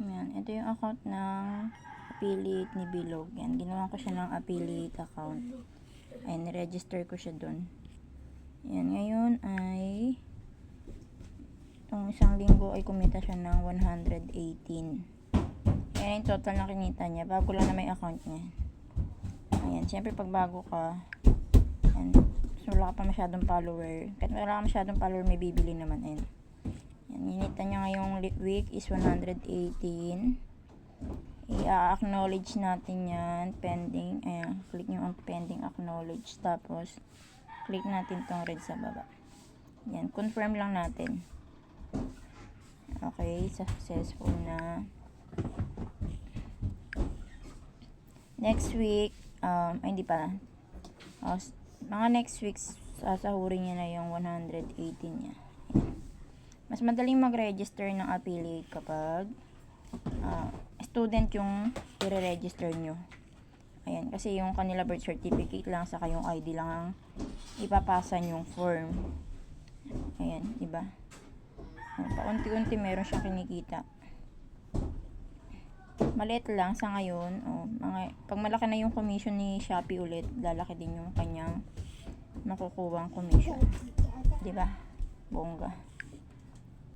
Yan. Ito yung account ng affiliate ni Bilog. Yan. Ginawa ko siya ng affiliate account. Ayan, register ko siya dun. Yan. Ngayon ay itong isang linggo ay kumita siya ng 118. Yan yung total na kinita niya. Bago lang na may account niya. Ayan. Siyempre, pag bago ka, ayan, so wala ka pa masyadong follower. Kahit wala ka masyadong follower, may bibili naman. Ayan. Yan, inita niya ngayong week is 118. I-acknowledge natin yan. Pending. Ayan, click nyo ang pending acknowledge. Tapos, click natin tong red sa baba. Yan, confirm lang natin. Okay, successful na. Next week, um, ay hindi pa. Oh, s- mga next week, sasahurin niya na yung 118 niya. Ayan. Mas madaling mag-register ng affiliate kapag ah, student yung i-register nyo. Ayan, kasi yung kanila birth certificate lang saka yung ID lang ang ipapasa yung form. Ayan, di ba? Oh, paunti-unti meron siyang kinikita. Maliit lang sa ngayon. Oh, mga, pag malaki na yung commission ni Shopee ulit, lalaki din yung kanyang makukuwang commission. Di ba? Bongga.